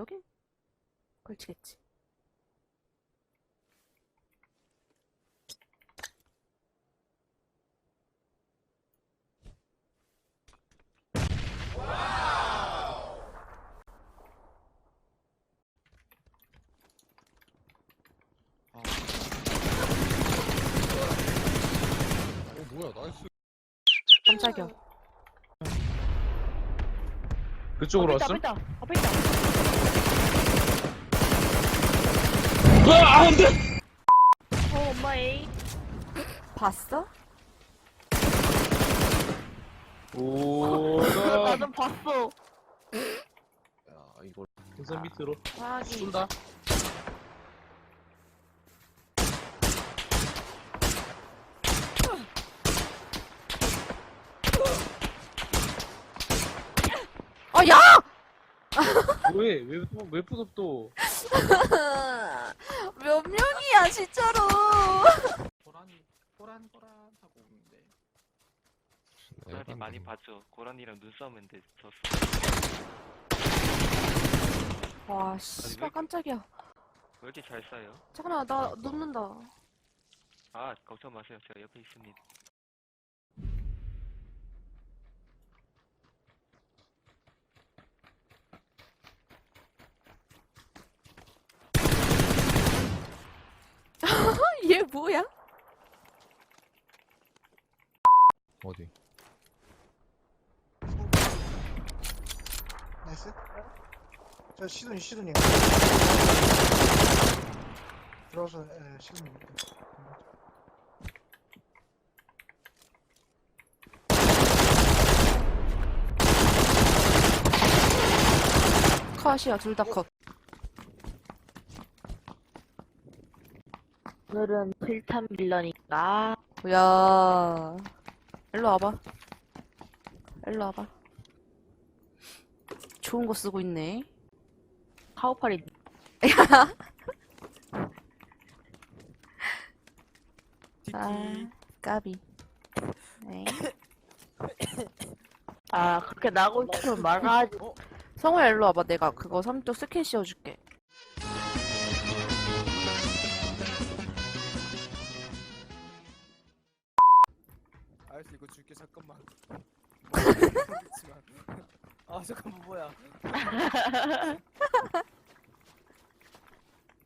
여기 걸치겠지. 어 뭐야 나이스 깜짝이야. 그쪽으로 앞에 왔음? 있다, 앞에 있다. 으아 안 돼! 어, 엄마 에이. 봤어? 오 나도 봤어. 야 이걸 등선 밑으로 하기. 쏜다 아, 야! 왜? 왜, 또- 왜 부쉈 또? 몇 명이야, 진짜로. 고라니 고란 고란 하고 오는데 고라니 많이 봤죠. 고라니랑 눈싸움인데 졌어. 와, 씨발, 깜짝이야. 왜 이렇게 잘 쏴요? 잠깐만, 나 눕는다. 아, 걱정 마세요. 제가 옆에 있습니다. 얘 뭐야? 어디 나이스. 저 시드니 시드니. 들어서 에, 시드니. 컷이야, 둘 다 컷. 오늘은 필탄 빌런이니까. 야, 일로 와봐. 일로 와봐. 좋은 거 쓰고 있네. 카우팔이. 아, 까비. 네. 아, 그렇게 나고 있으면 말하지. 성우야, 일로 와봐. 내가 그거 삼뚝 스킨 씌워줄게.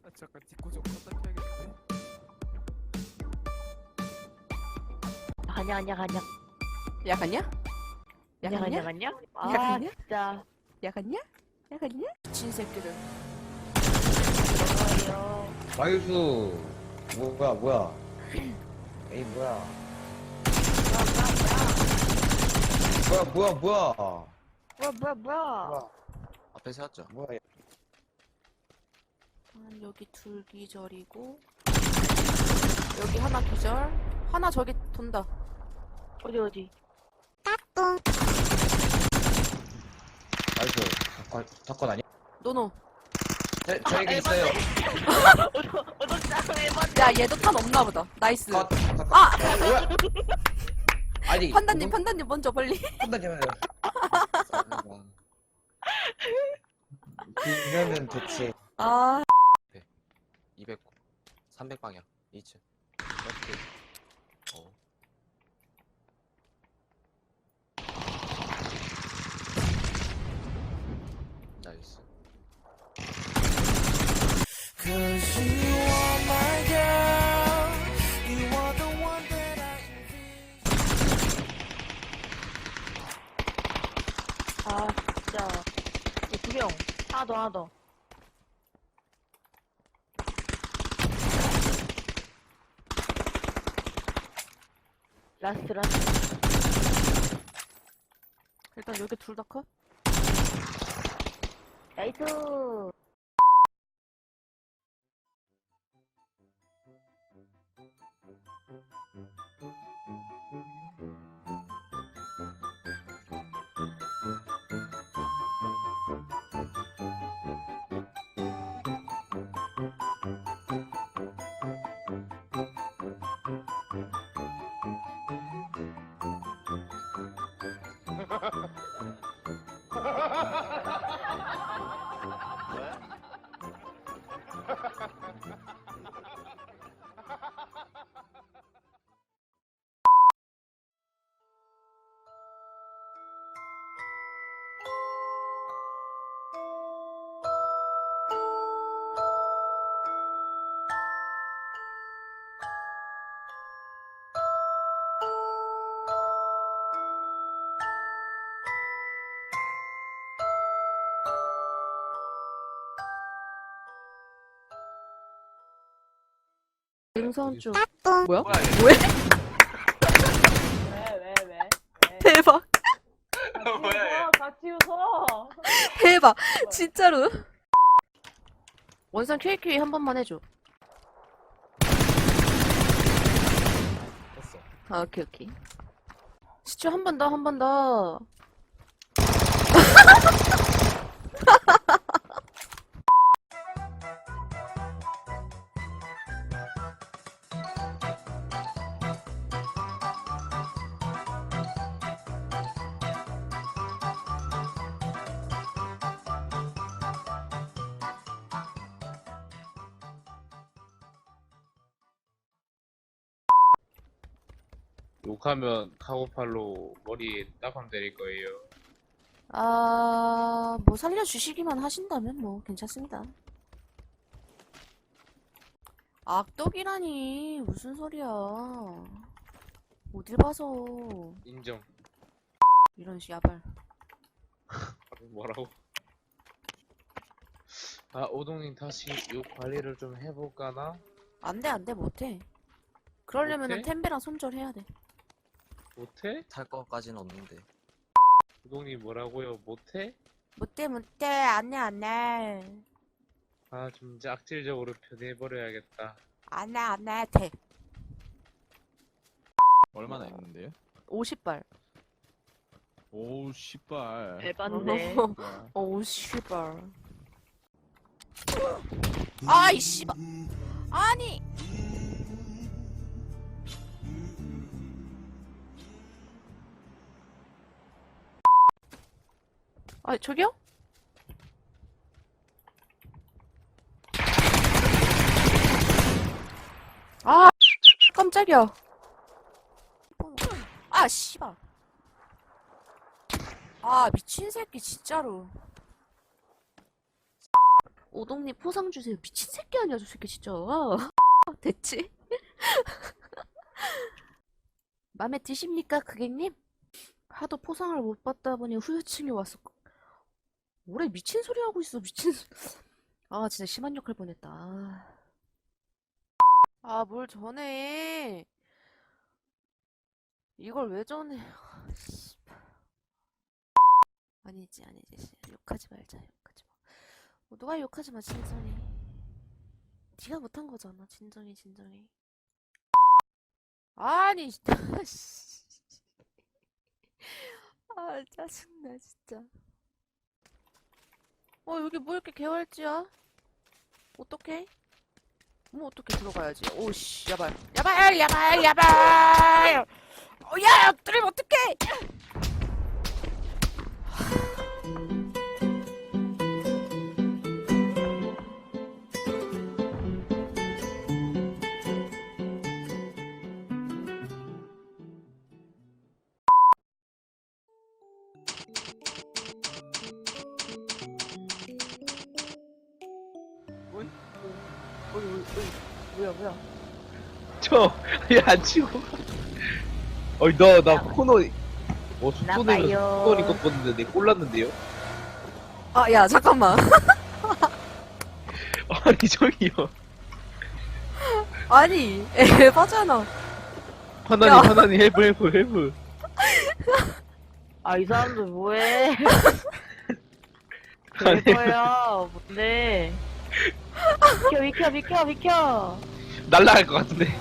아 잠깐 뒷고 좀 갖다 켜야겠네 가냐, 가냐, 가냐. 야 갔냐? 가냐, 야갔냐? 가냐, 가냐. 아, 가냐? 진짜. 야 갔냐? 야 갔냐? 진 새끼들. 좋아요. 나이스 뭐야 뭐야 에이 뭐야 뭐야 뭐야 뭐야 뭐야, 뭐야, 뭐야. 앞에 세웠죠 뭐야 아, 여기 둘 기절이고. 여기 하나 기절. 하나 저기 돈다. 어디, 어디. 나이스 사건 사건 아니야? 노노. 저, 저에게 있어요 어디, 짱 야, 얘도 탄 없나 보다. 나이스. 컷 컷, 컷. 아! 뭐야 아니 판단님, 판단님 먼저 빨리. 판단님은 그 러면 대체. 아. 200 300 방향. 2층. 이렇게. 어. 나이스 더, 하나 더. 라스트, 라스트. 일단 여기 둘 다 커? 나이스! 능선 쪽. 뭐야? 뭐야? 왜, 왜, 왜? 대박. 뭐야, 같이 웃어. 대박. 진짜로. 원상 QAQA 한 번만 해줘. 했어. 아, 오케이, 오케이. 시추 한 번 더, 한 번 더. 욕하면 카고팔로 머리에 딱밤 때릴 거예요. 아, 뭐 살려주시기만 하신다면 뭐 괜찮습니다. 악덕이라니 무슨 소리야? 어딜 봐서 인정. 이런 씨야발. 뭐라고? 아 오동님 다시 요 관리를 좀 해볼까나? 안돼 안돼 못해. 그러려면은 못해? 템베랑 손절해야 돼. 못해? 탈 거까지는 없는데. 오동님 뭐라고요? 못해? 못해 못해 안해 안해 아 좀 이제 악질적으로 표현해버려야겠다. 안해 안해 돼. 얼마나 있는데요? 50발. 오 씨발. 에반데. 오 씨발. 아이 씨발. 아니. 아 저기요? 아 깜짝이야. 아 씨발. 아 미친 새끼 진짜로. 오동님 포상 주세요. 미친 새끼 아니야 저 새끼 진짜. 됐지? 맘에 드십니까 고객님? 하도 포상을 못 받다 보니 후유증이 왔어. 올해 미친 소리 하고 있어 미친. 소- 아 진짜 심한 욕할 뻔했다. 아 뭘 전해? 이걸 왜 전해? 아. 아니지 아니지 씨. 욕하지 말자 욕하지 마. 뭐 누가 욕하지 마 진정해. 네가 못한 거잖아 진정해 진정해. 아니 씨. 아 짜증나 진짜. 어 여기 뭐 이렇게 개활지야? 어떡해? 뭐 어떻게 들어가야지? 오씨 야발 야발 야발 야발. 어야 엎드리면 어떡해? 어이 어이 뭐야 뭐야? 저, 얘안 치고. 어이, 너, 나 코너, 어, 속도내면 나빠요. 코너 이거 봤는데, 내 꼴났는데요? 아 야 잠깐만. 아니, 저기요. 아니 에바잖아. 하나님, 야. 하나님, 헬프, 헬프, 헬프. 아, 이 사람들 뭐해? 아니, 그거야, 뭔데? 비켜, 비켜, 비켜, 비켜. 날라갈 것 같은데.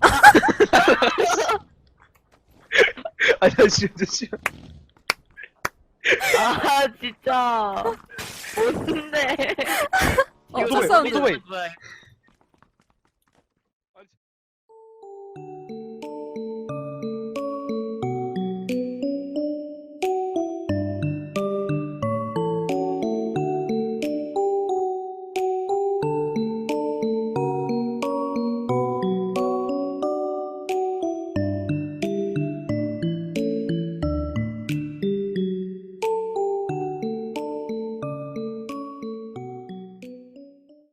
아니, 잠시만, 잠시만. 아, 진짜. 뭔데? 어, 오토바이, 사운드. 오토바이.